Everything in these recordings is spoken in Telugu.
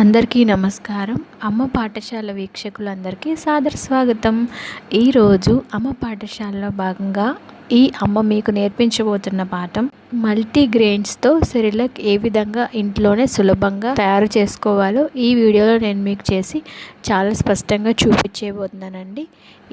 అందరికీ నమస్కారం. అమ్మ పాఠశాల వీక్షకులందరికీ సాదర స్వాగతం. ఈరోజు అమ్మ పాఠశాలలో భాగంగా ఈ అమ్మ మీకు నేర్పించబోతున్న పాఠం మల్టీగ్రెయిన్స్తో సెరిలక్ ఏ విధంగా ఇంట్లోనే సులభంగా తయారు చేసుకోవాలో ఈ వీడియోలో నేను మీకు చేసి చాలా స్పష్టంగా చూపించేబోతున్నానండి.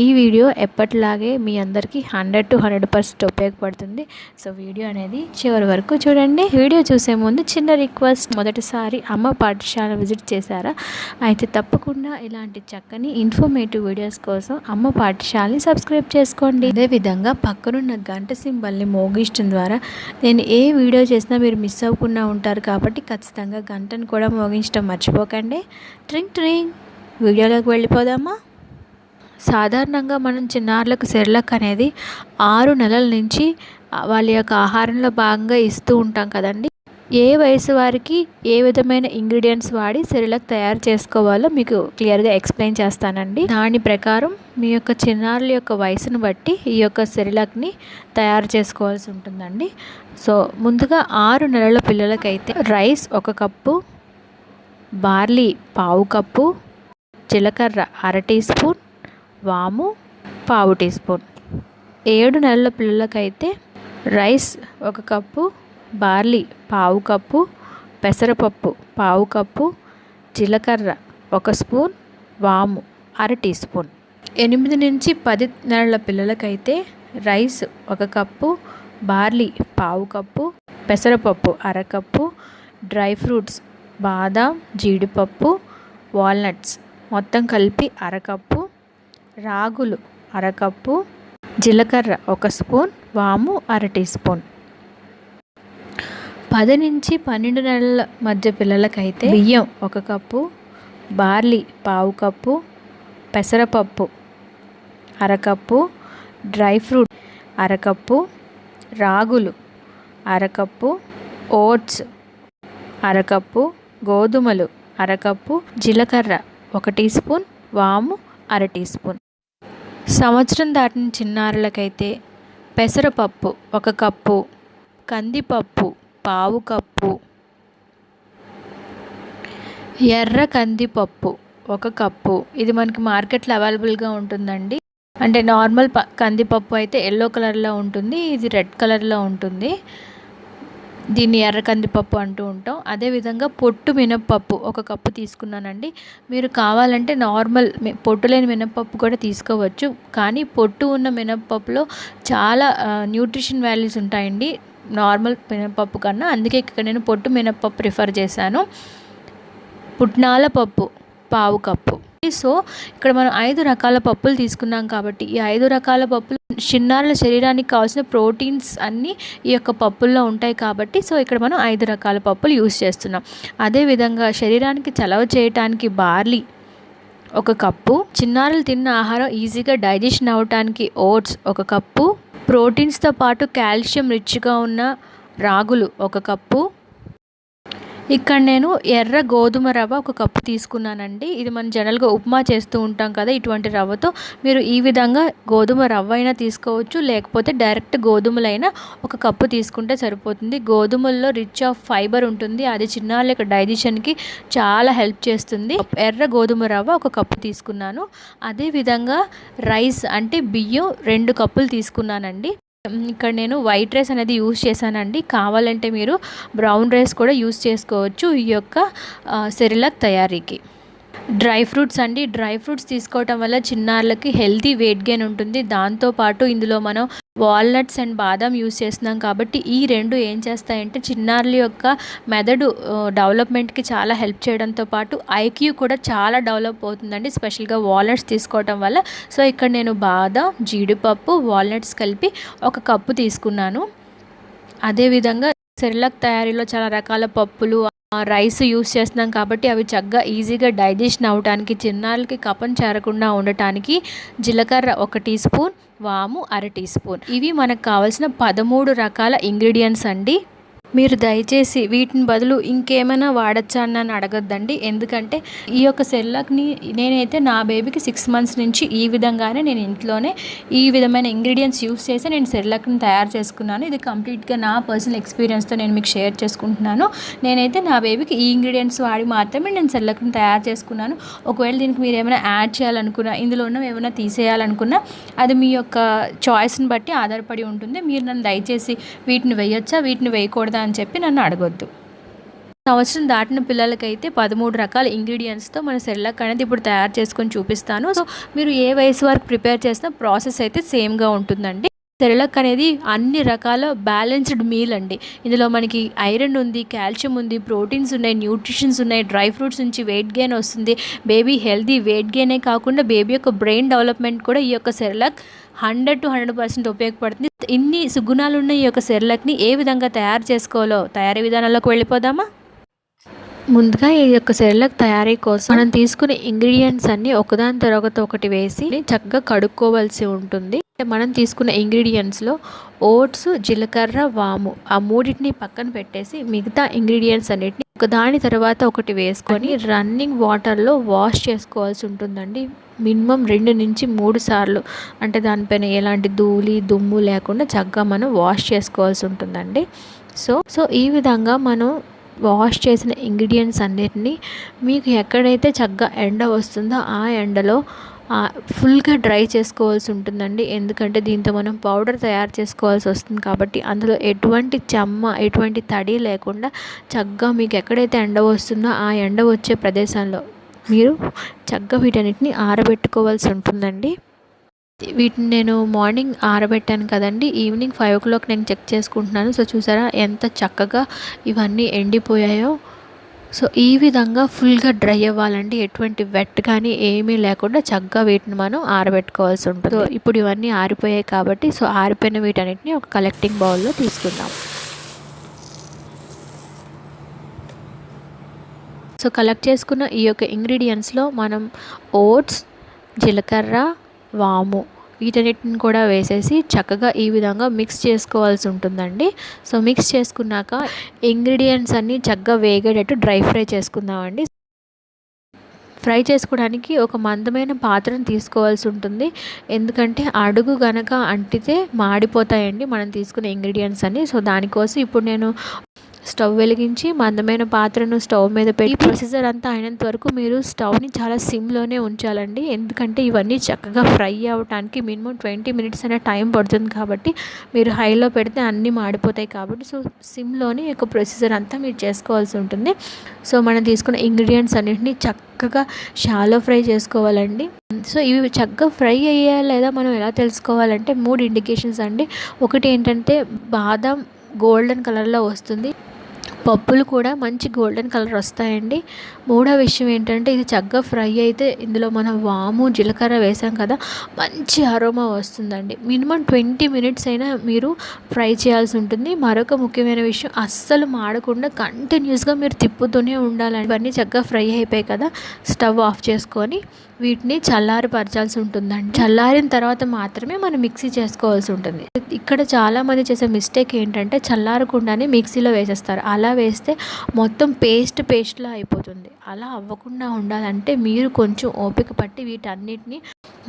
ఈ వీడియో ఎప్పటిలాగే మీ అందరికీ హండ్రెడ్ టు హండ్రెడ్ పర్సెంట్ ఉపయోగపడుతుంది. సో వీడియో అనేది చివరి వరకు చూడండి. వీడియో చూసే ముందు చిన్న రిక్వెస్ట్ మొదటిసారి అమ్మ పాఠశాల విజిట్ చేశారా? అయితే తప్పకుండా ఇలాంటి చక్కని ఇన్ఫర్మేటివ్ వీడియోస్ కోసం అమ్మ పాఠశాలని సబ్స్క్రైబ్ చేసుకోండి. అదేవిధంగా పక్కనున్న గంట సింబల్ని మోగించడం ద్వారా నేను ఏ వీడియో చేసినా మీరు మిస్ అవ్వకుండా ఉంటారు కాబట్టి ఖచ్చితంగా గంటను కూడా మోగించడం మర్చిపోకండి. ట్రింగ్ ట్రింగ్. వీడియోలోకి వెళ్ళిపోదామా? సాధారణంగా మనం చిన్నారులకు సెర్లక్ అనేది ఆరు నెలల నుంచి వాళ్ళ యొక్క ఆహారంలో భాగంగా ఇస్తూ ఉంటాం కదండి. ఏ వయసు వారికి ఏ విధమైన ఇంగ్రీడియంట్స్ వాడి సెరిలక్ తయారు చేసుకోవాలో మీకు క్లియర్గా ఎక్స్ప్లెయిన్ చేస్తానండి. దాని ప్రకారం మీ యొక్క చిన్నారుల యొక్క వయసును బట్టి ఈ యొక్క సెరిలక్ని తయారు చేసుకోవాల్సి ఉంటుందండి. సో ముందుగా ఆరు నెలల పిల్లలకైతే రైస్ ఒక కప్పు బార్లీ పావు కప్పు జీలకర్ర అర టీ స్పూన్ వాము పావు టీ స్పూన్. ఏడు నెలల పిల్లలకైతే రైస్ ఒక కప్పు బార్లీ పావు కప్పు పెసరపప్పు పావు కప్పు జీలకర్ర ఒక స్పూన్ వాము అర టీ స్పూన్. ఎనిమిది నుంచి పది నెలల పిల్లలకైతే రైస్ ఒక కప్పు బార్లీ పావు కప్పు పెసరపప్పు అరకప్పు డ్రై ఫ్రూట్స్ బాదాం జీడిపప్పు వాల్నట్స్ మొత్తం కలిపి అరకప్పు రాగులు అరకప్పు జీలకర్ర ఒక స్పూన్ వాము అర టీ స్పూన్. పది నుంచి పన్నెండు నెలల మధ్య పిల్లలకైతే బియ్యం ఒక కప్పు బార్లీ పావు కప్పు పెసరపప్పు అరకప్పు డ్రై ఫ్రూట్ అరకప్పు రాగులు అరకప్పు ఓట్స్ అరకప్పు గోధుమలు అరకప్పు జీలకర్ర ఒక టీ స్పూన్ వాము అర టీ స్పూన్. సంవత్సరం దాటిన చిన్నారులకైతే పెసరపప్పు ఒక కప్పు కందిపప్పు పావు కప్పు ఎర్ర కందిపప్పు ఒక కప్పు. ఇది మనకి మార్కెట్లో అవైలబుల్గా ఉంటుందండి. అంటే నార్మల్ ప కందిపప్పు అయితే ఎల్లో కలర్లో ఉంటుంది ఇది రెడ్ కలర్లో ఉంటుంది. దీన్ని ఎర్ర కందిపప్పు అంటూ ఉంటాం. అదేవిధంగా పొట్టు మినప్పప్పు ఒక కప్పు తీసుకున్నానండి. మీరు కావాలంటే నార్మల్ పొట్టు లేని మినప్పప్పు కూడా తీసుకోవచ్చు. కానీ పొట్టు ఉన్న మినప్పప్పులో చాలా న్యూట్రిషన్ వాల్యూస్ ఉంటాయండి. నార్మల్ మినపప్పు కన్నా. అందుకే ఇక్కడ నేను పొట్టు మినపప్పు ప్రిఫర్ చేశాను. పుట్నాల పప్పు. పావు కప్పు. సో ఇక్కడ మనం ఐదు రకాల పప్పులు తీసుకున్నాం కాబట్టి ఈ ఐదు రకాల పప్పులు చిన్నారుల శరీరానికి కావాల్సిన ప్రోటీన్స్ అన్నీ ఈ యొక్క పప్పుల్లో ఉంటాయి కాబట్టి సో ఇక్కడ మనం ఐదు రకాల పప్పులు యూస్ చేస్తున్నాం. అదేవిధంగా శరీరానికి చలవ చేయటానికి బార్లీ ఒక కప్పు చిన్నారులు తిన్న ఆహారం ఈజీగా డైజెషన్ అవ్వటానికి ఓట్స్ ఒక కప్పు ప్రోటీన్స్తో పాటు కాల్షియం రిచ్గా ఉన్న రాగులు ఒక కప్పు ఇక్కడ నేను ఎర్ర గోధుమ రవ్వ ఒక కప్పు తీసుకున్నానండి. ఇది మనం జనరల్గా ఉప్మా చేస్తూ ఉంటాం కదా ఇటువంటి రవ్వతో. మీరు ఈ విధంగా గోధుమ రవ్వ అయినా తీసుకోవచ్చు లేకపోతే డైరెక్ట్ గోధుమలైనా ఒక కప్పు తీసుకుంటే సరిపోతుంది. గోధుమల్లో రిచ్ ఆఫ్ ఫైబర్ ఉంటుంది. అది చిన్నాళ్ళ డైజెషన్కి చాలా హెల్ప్ చేస్తుంది. ఎర్ర గోధుమ రవ్వ ఒక కప్పు తీసుకున్నాను. అదేవిధంగా రైస్ అంటే బియ్యం రెండు కప్పులు తీసుకున్నానండి. ఇక్కడ నేను వైట్ రైస్ అనేది యూస్ చేశానండి. కావాలంటే మీరు బ్రౌన్ రైస్ కూడా యూస్ చేసుకోవచ్చు ఈ యొక్క సెరిలక్ తయారీకి. డ్రై ఫ్రూట్స్ అండి. డ్రై ఫ్రూట్స్ తీసుకోవటం వల్ల చిన్నారులకి హెల్తీ వెయిట్ గెయిన్ ఉంటుంది. దాంతోపాటు ఇందులో మనం వాల్నట్స్ అండ్ బాదం యూస్ చేస్తున్నాం కాబట్టి ఈ రెండు ఏం చేస్తాయంటే చిన్నారుల యొక్క మెదడు డెవలప్మెంట్కి చాలా హెల్ప్ చేయడంతో పాటు ఐక్యూ కూడా చాలా డెవలప్ అవుతుందండి. స్పెషల్గా వాల్నట్స్ తీసుకోవటం వల్ల. సో ఇక్కడ నేను బాదం జీడిపప్పు వాల్నట్స్ కలిపి ఒక కప్పు తీసుకున్నాను. అదేవిధంగా సెరిలక్ తయారీలో చాలా రకాల పప్పులు రైస్ యూస్ చేస్తున్నాం కాబట్టి అవి చక్కగా ఈజీగా డైజెషన్ అవడానికి చిన్నాళ్ళకి కపం చేరకుండా ఉండటానికి జీలకర్ర ఒక టీ స్పూన్ వాము అర టీ స్పూన్. ఇవి మనకు కావాల్సిన పదమూడు రకాల ఇంగ్రీడియంట్స్ అండి. మీరు దయచేసి వీటిని బదులు ఇంకేమైనా వాడచ్చా అని నన్ను అడగద్దండి. ఎందుకంటే ఈ యొక్క సెల్లాక్ని నేనైతే నా బేబీకి సిక్స్ మంత్స్ నుంచి ఈ విధంగానే నేను ఇంట్లోనే ఈ విధమైన ఇంగ్రీడియంట్స్ యూస్ చేసి నేను సెల్లాక్ని తయారు చేసుకున్నాను. ఇది కంప్లీట్గా నా పర్సనల్ ఎక్స్పీరియన్స్తో నేను మీకు షేర్ చేసుకుంటున్నాను. నేనైతే నా బేబీకి ఈ ఇంగ్రీడియంట్స్ వాడి మాత్రమే నేను సెర్లాక్ని తయారు చేసుకున్నాను. ఒకవేళ దీనికి మీరు ఏమైనా యాడ్ చేయాలనుకున్నా ఇందులో ఉన్నవి ఏమైనా తీసేయాలనుకున్నా అది మీ యొక్క చాయిస్ని బట్టి ఆధారపడి ఉంటుంది. మీరు నన్ను దయచేసి వీటిని వేయొచ్చా? వీటిని వేయకూడదా? అని చెప్పి నన్ను అడగొద్దు. సంవత్సరం దాటిన పిల్లలకైతే పదమూడు రకాల ఇంగ్రీడియంట్స్తో మన సెర్లాక్ అనేది ఇప్పుడు తయారు చేసుకొని చూపిస్తాను. సో మీరు ఏ వయసు వరకు ప్రిపేర్ చేసిన ప్రాసెస్ అయితే సేమ్గా ఉంటుందండి. సెరలక్ అనేది అన్ని రకాల బ్యాలెన్స్డ్ మీల్ అండి. ఇందులో మనకి ఐరన్ ఉంది కాల్షియం ఉంది ప్రోటీన్స్ ఉన్నాయి న్యూట్రిషన్స్ ఉన్నాయి డ్రై ఫ్రూట్స్ నుంచి వెయిట్ గెయిన్ వస్తుంది. బేబీ హెల్దీ వెయిట్ గెయినే కాకుండా బేబీ యొక్క బ్రెయిన్ డెవలప్మెంట్ కూడా ఈ యొక్క Cerelac hundred to hundred percent ఉపయోగపడుతుంది. ఇన్ని సుగుణాలు ఉన్న ఈ యొక్క సెరలక్ని ఏ విధంగా తయారు చేసుకోవాలో తయారీ విధానాల్లోకి వెళ్ళిపోదామా? ముందుగా ఈ యొక్క సెరలక్ తయారీ కోసం మనం తీసుకునే ఇంగ్రీడియంట్స్ అన్ని ఒకదాని తర్వాత ఒకటి వేసి చక్కగా కడుక్కోవాల్సి ఉంటుంది. మనం తీసుకున్న ఇంగ్రీడియంట్స్లో ఓట్స్ జీలకర్ర వాము ఆ మూడింటిని పక్కన పెట్టేసి మిగతా ఇంగ్రీడియంట్స్ అన్నిటిని ఒకదాని తర్వాత ఒకటి వేసుకొని రన్నింగ్ వాటర్లో వాష్ చేసుకోవాల్సి ఉంటుందండి. మినిమం రెండు నుంచి మూడు సార్లు. అంటే దానిపైన ఎలాంటి ధూళి దుమ్ము లేకుండా చక్కగా మనం వాష్ చేసుకోవాల్సి ఉంటుందండి. సో సో ఈ విధంగా మనం వాష్ చేసిన ఇంగ్రీడియంట్స్ అన్నిటిని మీకు ఎక్కడైతే చక్కగా ఎండ వస్తుందో ఆ ఎండలో ఫుల్గా డ్రై చేసుకోవాల్సి ఉంటుందండి. ఎందుకంటే దీంతో మనం పౌడర్ తయారు చేసుకోవాల్సి వస్తుంది కాబట్టి అందులో ఎటువంటి చెమ్మ ఎటువంటి తడి లేకుండా చక్కగా మీకు ఎక్కడైతే ఎండ వస్తుందో ఆ ఎండ వచ్చే ప్రదేశంలో మీరు చక్కగా వీటన్నిటిని ఆరబెట్టుకోవాల్సి ఉంటుందండి. వీటిని నేను మార్నింగ్ ఆరబెట్టాను కదండి. ఈవినింగ్ ఫైవ్ ఓ క్లాక్ నేను చెక్ చేసుకుంటున్నాను. సో చూసారా ఎంత చక్కగా ఇవన్నీ ఎండిపోయాయో. సో ఈ విధంగా ఫుల్గా డ్రై అవ్వాలండి ఎటువంటి వెట్ కానీ ఏమీ లేకుండా చక్కగా వీటిని మనం ఆరబెట్టుకోవాల్సి ఉంటుంది. సో ఇప్పుడు ఇవన్నీ ఆరిపోయాయి కాబట్టి సో ఆరిపోయిన వీటన్నిటిని ఒక కలెక్టింగ్ బౌల్లో తీసుకుందాం. సో కలెక్ట్ చేసుకున్న ఈ యొక్క ఇంగ్రీడియంట్స్లో మనం ఓట్స్ జీలకర్ర వాము వీటన్నిటిని కూడా వేసేసి చక్కగా ఈ విధంగా మిక్స్ చేసుకోవాల్సి ఉంటుందండి. సో మిక్స్ చేసుకున్నాక ఇంగ్రీడియంట్స్ అన్నీ చక్కగా వేగేటట్టు డ్రై ఫ్రై చేసుకుందామండి. ఫ్రై చేసుకోవడానికి ఒక మందమైన పాత్రను తీసుకోవాల్సి ఉంటుంది. ఎందుకంటే అడుగు గనక అంటితే మాడిపోతాయండి మనం తీసుకునే ఇంగ్రీడియంట్స్ అన్నీ. సో దానికోసం ఇప్పుడు నేను స్టవ్ వెలిగించి మందమైన పాత్రను స్టవ్ మీద పెట్టి ప్రొసీజర్ అంతా అయినంత వరకు మీరు స్టవ్ని చాలా సిమ్లోనే ఉంచాలండి. ఎందుకంటే ఇవన్నీ చక్కగా ఫ్రై అవ్వడానికి మినిమం ట్వంటీ మినిట్స్ అనే టైం పడుతుంది కాబట్టి మీరు హైలో పెడితే అన్నీ మాడిపోతాయి కాబట్టి సో సిమ్లోనే ఒక ప్రొసీజర్ అంతా మీరు చేసుకోవాల్సి ఉంటుంది. సో మనం తీసుకున్న ఇంగ్రీడియంట్స్ అన్నింటినీ చక్కగా షాలో ఫ్రై చేసుకోవాలండి. సో ఇవి చక్కగా ఫ్రై అయ్యా లేదా మనం ఎలా తెలుసుకోవాలంటే మూడు ఇండికేషన్స్ అండి. ఒకటి ఏంటంటే బాదం గోల్డెన్ కలర్లో వస్తుంది. పప్పులు కూడా మంచి గోల్డెన్ కలర్ వస్తాయండి. మూడో విషయం ఏంటంటే ఇది చక్కగా ఫ్రై అయితే ఇందులో మనం వాము జీలకర్ర వేసాం కదా మంచి అరోమా వస్తుందండి. మినిమం ట్వంటీ మినిట్స్ అయినా మీరు ఫ్రై చేయాల్సి ఉంటుంది. మరొక ముఖ్యమైన విషయం అస్సలు మాడకుండా కంటిన్యూస్గా మీరు తిప్పుతూనే ఉండాలండి. ఇవన్నీ చక్కగా ఫ్రై అయిపోయాయి కదా స్టవ్ ఆఫ్ చేసుకొని వీటిని చల్లారిపరచాల్సి ఉంటుందండి. చల్లారిన తర్వాత మాత్రమే మనం మిక్సీ చేసుకోవాల్సి ఉంటుంది. ఇక్కడ చాలామంది చేసే మిస్టేక్ ఏంటంటే చల్లారకుండానే మిక్సీలో వేసేస్తారు. అలా వేస్తే మొత్తం పేస్ట్ పేస్ట్లా అయిపోతుంది. అలా అవ్వకుండా ఉండాలంటే మీరు కొంచెం ఓపిక పట్టి వీటన్నిటిని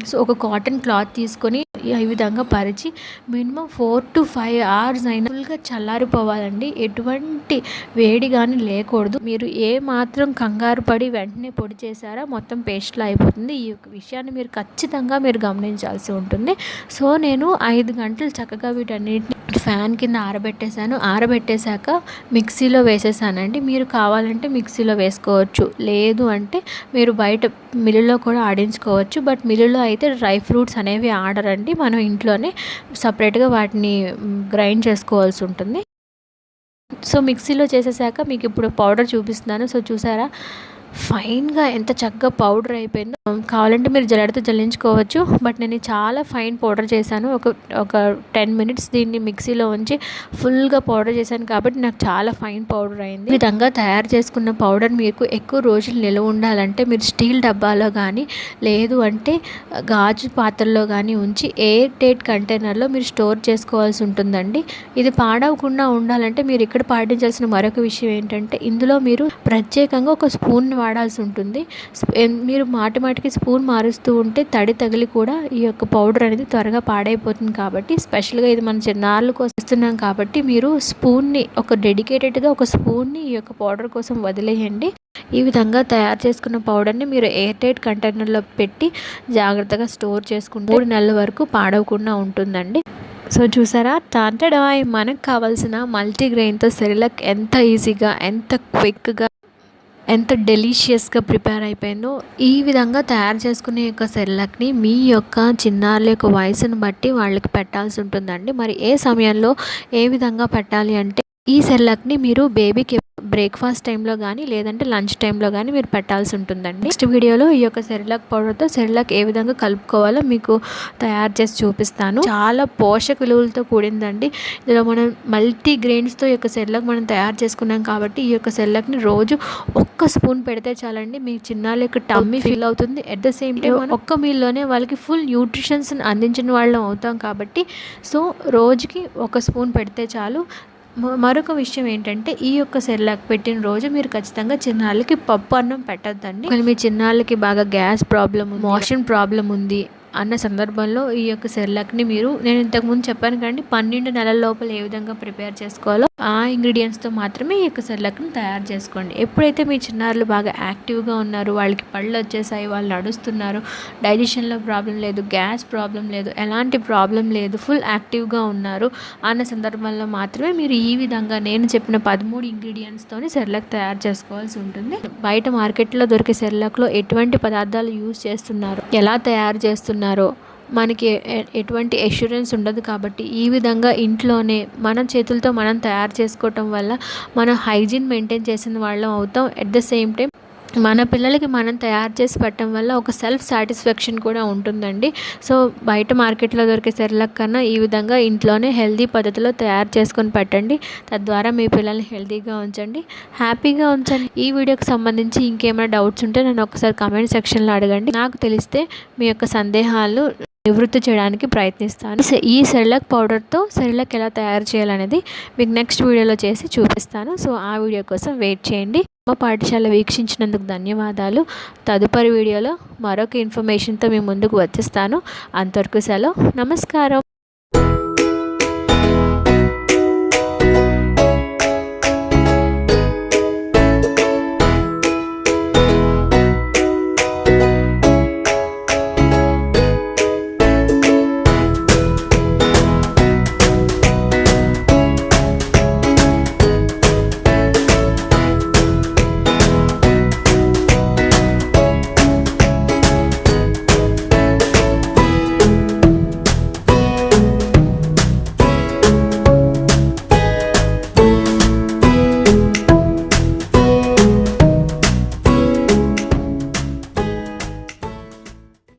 సో ఒక కాటన్ క్లాత్ తీసుకొని ఈ విధంగా పరిచి minimum four to five hours అయినా ఫుల్గా చల్లారిపోవాలండి. ఎటువంటి వేడి కానీ లేకూడదు. మీరు ఏ మాత్రం కంగారు పడి వెంటనే పొడి చేశారా మొత్తం పేస్ట్లో అయిపోతుంది. ఈ విషయాన్ని మీరు ఖచ్చితంగా మీరు గమనించాల్సి ఉంటుంది. సో నేను ఐదు గంటలు చక్కగా వీటన్నిటిని ఫ్యాన్ కింద ఆరబెట్టేశాను. ఆరబెట్టేశాక మిక్సీలో వేసేసానండి. మీరు కావాలంటే మిక్సీలో వేసుకోవచ్చు. లేదు అంటే మీరు బయట మిల్లులో కూడా ఆడించుకోవచ్చు. బట్ మిల్లులో అయితే డ్రై ఫ్రూట్స్ అనేవి ఆడరండి. మనం ఇంట్లోనే సపరేట్గా వాటిని గ్రైండ్ చేసుకోవాల్సి ఉంటుంది. సో మిక్సీలో చేసేసాక మీకు ఇప్పుడు పౌడర్ చూపిస్తున్నాను. సో చూసారా? ఫైన్గా ఎంత చక్కగా పౌడర్ అయిపోయిందో. కావాలంటే మీరు జల్లెడతో జల్లించుకోవచ్చు బట్ నేను చాలా ఫైన్ పౌడర్ చేశాను. ఒక ఒక టెన్ మినిట్స్ దీన్ని మిక్సీలో ఉంచి ఫుల్గా పౌడర్ చేశాను కాబట్టి నాకు చాలా ఫైన్ పౌడర్ అయింది. విధంగా తయారు చేసుకున్న పౌడర్ మీకు ఎక్కువ రోజులు నిల్వ ఉండాలంటే మీరు స్టీల్ డబ్బాలో కానీ లేదు అంటే గాజు పాత్రలో కానీ ఉంచి ఎయిర్ టైట్ కంటైనర్లో మీరు స్టోర్ చేసుకోవాల్సి ఉంటుందండి. ఇది పాడవకుండా ఉండాలంటే మీరు ఇక్కడ పాటించాల్సిన మరొక విషయం ఏంటంటే ఇందులో మీరు ప్రత్యేకంగా ఒక స్పూన్ వాడాల్సి ఉంటుంది. మీరు మాటి మాటికి స్పూన్ మారుస్తూ ఉంటే తడి తగిలి కూడా ఈ యొక్క పౌడర్ అనేది త్వరగా పాడైపోతుంది కాబట్టి స్పెషల్గా ఇది మన చిన్నారుల కోసం ఇస్తున్నాం కాబట్టి మీరు స్పూన్ని ఒక డెడికేటెడ్గా ఒక స్పూన్ని ఈ యొక్క పౌడర్ కోసం వదిలేయండి. ఈ విధంగా తయారు చేసుకున్న పౌడర్ని మీరు ఎయిర్ టైట్ కంటైనర్లో పెట్టి జాగ్రత్తగా స్టోర్ చేసుకుంటే మూడు నెలల వరకు పాడవకుండా ఉంటుందండి. సో చూసారా? టాంటడాయ్ మనకు కావాల్సిన మల్టీగ్రెయిన్తో సెరిలక్ ఎంత ఈజీగా ఎంత క్విక్గా ఎంత డెలీషియస్గా ప్రిపేర్ అయిపోయిందో ఈ విధంగా తయారు చేసుకునే యొక్క సెర్లక్ని మీ యొక్క చిన్నారుల యొక్క వయసును బట్టి వాళ్ళకి పెట్టాల్సి ఉంటుందండి. మరి ఏ సమయంలో ఏ విధంగా పెట్టాలి అంటే ఈ సెర్లక్ని మీరు బేబీకి బ్రేక్ఫాస్ట్ టైంలో కానీ లేదంటే లంచ్ టైంలో కానీ మీరు పెట్టాల్సి ఉంటుందండి. నెక్స్ట్ వీడియోలో ఈ యొక్క సెరిలాక్ పౌడర్తో సెరిలాక్ ఏ విధంగా కలుపుకోవాలో మీకు తయారు చేసి చూపిస్తాను. చాలా పోషక విలువలతో కూడిందండి. ఇందులో మనం మల్టీ గ్రెయిన్స్తో ఈ యొక్క సెరిలాక్ మనం తయారు చేసుకున్నాం కాబట్టి ఈ యొక్క సెరిలాక్ని రోజు ఒక్క స్పూన్ పెడితే చాలండి. మీ చిన్నాళ్ళ యొక్క టమ్మీ ఫీల్ అవుతుంది. అట్ ద సేమ్ టైం ఒక్క మీల్లోనే వాళ్ళకి ఫుల్ న్యూట్రిషన్స్ని అందించిన వాళ్ళం అవుతాం కాబట్టి సో రోజుకి ఒక స్పూన్ పెడితే చాలు. మరొక విషయం ఏంటంటే ఈ యొక్క సెర్లాక్ పెట్టిన రోజు మీరు ఖచ్చితంగా చిన్నాళ్ళకి పప్పు అన్నం పెట్టద్దండి. మీ చిన్నాళ్ళకి బాగా గ్యాస్ ప్రాబ్లం మోషన్ ప్రాబ్లం ఉంది అన్న సందర్భంలో ఈ యొక్క సెర్లాక్ని మీరు నేను ఇంతకుముందు చెప్పాను కానీ పన్నెండు నెలల లోపల ఏ విధంగా ప్రిపేర్ చేసుకోవాలో ఆ ఇంగ్రీడియంట్స్తో మాత్రమే ఈ యొక్క సెర్లాక్ని తయారు చేసుకోండి. ఎప్పుడైతే మీ చిన్నారులు బాగా యాక్టివ్గా ఉన్నారు వాళ్ళకి పళ్ళు వచ్చేసాయి వాళ్ళు నడుస్తున్నారు డైజెషన్లో ప్రాబ్లం లేదు గ్యాస్ ప్రాబ్లం లేదు ఎలాంటి ప్రాబ్లం లేదు ఫుల్ యాక్టివ్గా ఉన్నారు అన్న సందర్భంలో మాత్రమే మీరు ఈ విధంగా నేను చెప్పిన పదమూడు ఇంగ్రీడియంట్స్తోని సెర్లక్ తయారు చేసుకోవాల్సి ఉంటుంది. బయట మార్కెట్లో దొరికే సెర్లక్లో ఎటువంటి పదార్థాలు యూజ్ చేస్తున్నారు ఎలా తయారు చేస్తున్నారో మనకి ఎటువంటి ఎష్యూరెన్స్ ఉండదు కాబట్టి ఈ విధంగా ఇంట్లోనే మన చేతులతో మనం తయారు చేసుకోవటం వల్ల మనం హైజీన్ మెయింటైన్ చేసిన వాళ్ళం అవుతాం. ఎట్ ద సేమ్ టైం మన పిల్లలకి మనం తయారు చేసి పెట్టడం వల్ల ఒక సెల్ఫ్ సాటిస్ఫాక్షన్ కూడా ఉంటుందండి. సో బయట మార్కెట్లో దొరికే సెర్లక్ కన్నా ఈ విధంగా ఇంట్లోనే హెల్దీ పద్ధతిలో తయారు చేసుకొని పెట్టండి. తద్వారా మీ పిల్లల్ని హెల్దీగా ఉంచండి. హ్యాపీగా ఉంచండి. ఈ వీడియోకి సంబంధించి ఇంకేమైనా డౌట్స్ ఉంటే నన్ను ఒకసారి కమెంట్ సెక్షన్లో అడగండి. నాకు తెలిస్తే మీ యొక్క సందేహాలు నివృత్తి చేయడానికి ప్రయత్నిస్తాను. ఈ సెర్లక్ పౌడర్తో సెర్లక్ ఎలా తయారు చేయాలనేది మీకు నెక్స్ట్ వీడియోలో చేసి చూపిస్తాను. సో ఆ వీడియో కోసం వెయిట్ చేయండి. మా పాఠశాల వీక్షించినందుకు ధన్యవాదాలు. తదుపరి వీడియోలో మరొక ఇన్ఫర్మేషన్తో మీ ముందుకు వచ్చేస్తాను. అంతవరకు సెలవు. నమస్కారం.